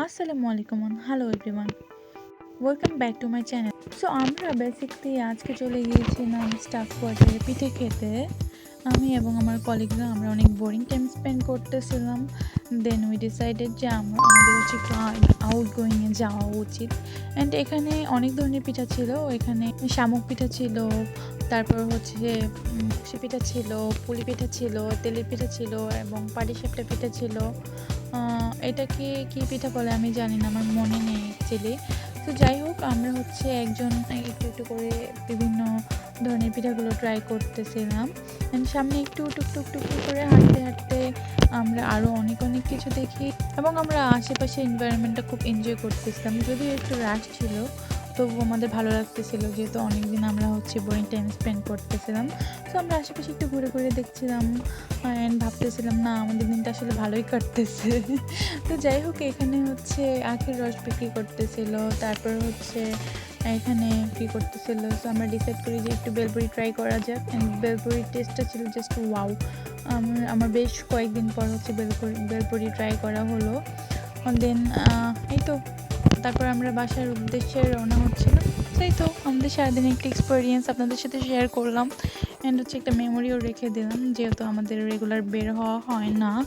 আসসালামু আলাইকুম hello everyone welcome back to my channel so আমরা বেসিকলি আজকে চলে গিয়েছিলাম স্টাফ কোয়ার্টারে পিঠে খেতে। আমি এবং আমার কলিগরা আমরা অনেক বোরিং টাইম স্পেন্ড করতেছিলাম। দেন উই ডিসাইডেড যে আমরা, আমাদের হচ্ছে একটু আউট গোয়িংয়ে যাওয়া উচিত। অ্যান্ড এখানে অনেক ধরনের পিঠা ছিল। এখানে শামুক পিঠা ছিল তারপর হচ্ছে খুশি পিঠা ছিল, পুলি পিঠা ছিল, তেলের পিঠা ছিল এবং পাটিসাপটা পিঠা ছিল। এটাকে কি পিঠা বলে আমি জানি না, আমার মনে নেই অ্যাকচুয়ালি তো যাই হোক, আমরা হচ্ছে একজন, একটু একটু করে বিভিন্ন ধরনের পিঠাগুলো ট্রাই করতেছিলাম। সামনে একটু টুকটুক টুকটুক করে হাঁটতে হাঁটতে আমরা আরও অনেক অনেক কিছু দেখি। এবং আমরা আশেপাশে এনভায়রনমেন্টটা খুব এনজয় করতেছিলাম, যদিও একটু রাশ ছিল। তবু আমাদের ভালো লাগতেছিল, যেহেতু অনেকদিন আমরা হচ্ছে বোরিং টাইম স্পেন্ড করতেছিলাম। তো আমরা আশেপাশে একটু ঘুরে ঘুরে দেখছিলাম অ্যান্ড ভাবতেছিলাম, না, আমাদের দিনটা আসলে ভালোই কাটতেছে। তো যাই হোক, এখানে হচ্ছে আখের রস বিক্রি করতেছিল, তারপর হচ্ছে এখানে কী করতেছিল, তো আমরা ডিসাইড করি যে একটু বেলপুরি ট্রাই করা যাক অ্যান্ড বেলপুরির টেস্টটা ছিল জাস্ট ওয়াও আমার আমার বেশ কয়েকদিন পর হচ্ছে বেলপুরি বেলপুরি ট্রাই করা হলো। দেন এই তো। তারপর আমরা বাসার উদ্দেশ্যে রওনা হচ্ছিলাম। সেই তো, আমাদের সারাদিন একটা এক্সপিরিয়েন্স আপনাদের সাথে শেয়ার করলাম। অ্যান্ড হচ্ছে একটা মেমোরিও রেখে দিলাম, যেহেতু আমাদের রেগুলার বের হওয়া হয় না।